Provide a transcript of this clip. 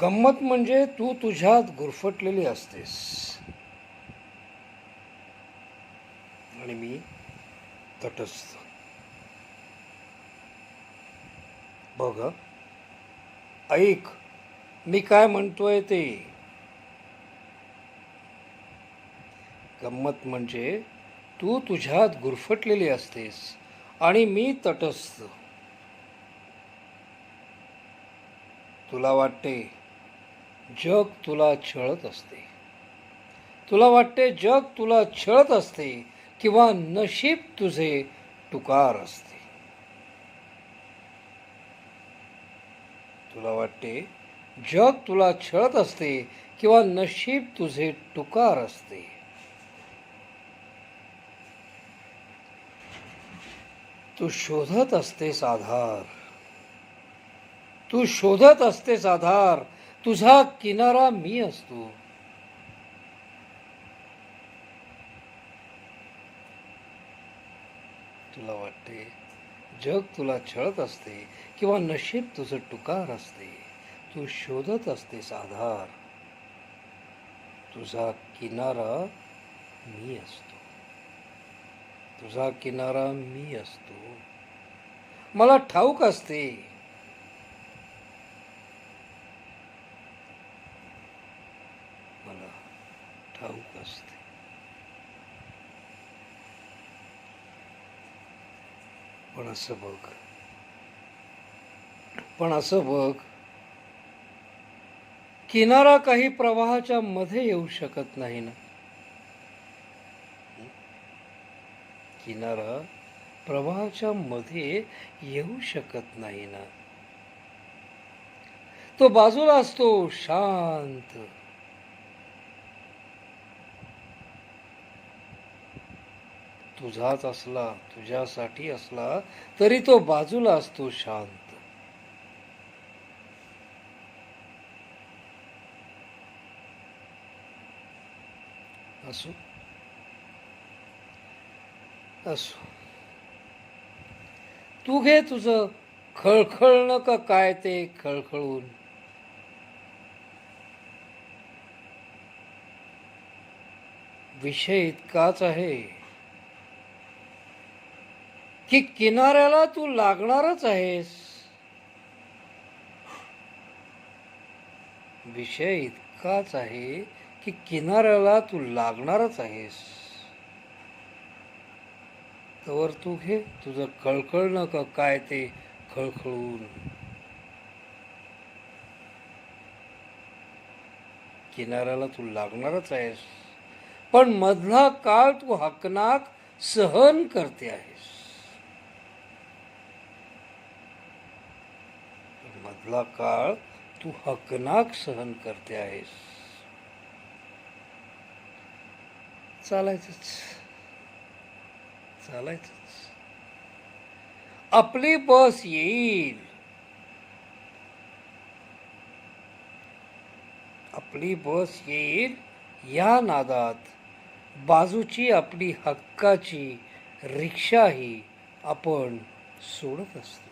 गंमत म्हणजे तू तुझ्यात गुरफटलेली असतेस. आणि मी तटस्थ. बघ ऐक मी काय म्हणतोय ते. गंमत म्हणजे तू तुझ्यात गुरफटलेली असतेस आणि मी तटस्थ. तुला वाटते जग तुला छळत असते. तुला वाटते जग तुला छळत असते किंवा नशीब तुझे टुकार असते. तुला वाटते जग तुला छळत असते किंवा नशीब तुझे टुकार असते. तू शोधत असतेस आधार. तू शोधत असतेस आधार. तुझा किनारा मी असतो. तुला वाटते जग तुला छळत असते किंवा नशीब तुझं टुकार असते. तू शोधत असतेस आधार तुझा किनारा मी असतो. तुझा किनारा मी असतो. मला ठाऊक असते मला ठाऊक असते. पण असं बघ. पण असं बघ किनारा काही प्रवाहाच्या मध्ये येऊ शकत नाही ना. किनारा प्रवाहाच्या मध्ये येऊ शकत नाही ना. तो बाजूला असतो शांत. तुझाच असला तुझ्यासाठी असला तरी तो बाजूला असतो शांत. असो. असो. तू घे तुझं खळखळणं का काय ते खळखळून. विषय इतकाच आहे. की किनाऱ्याला तू लागणारच आहेस. विषय इतकाच आहे की किनाऱ्याला तू लागणारच आहेस. तर तू घे तुझं कळकळणं का काय ते खळखळून. किनाऱ्याला तू लागणारच आहेस पण मधला काळ तू हकनाक सहन करते आहेस. आपला काळ तू हकनाक सहन करते आहेस. चालायचंच. चालायचंच. आपली बस येईल. आपली बस येईल या नादात. बाजूची आपली हक्काची रिक्षाही आपण सोडत असतो.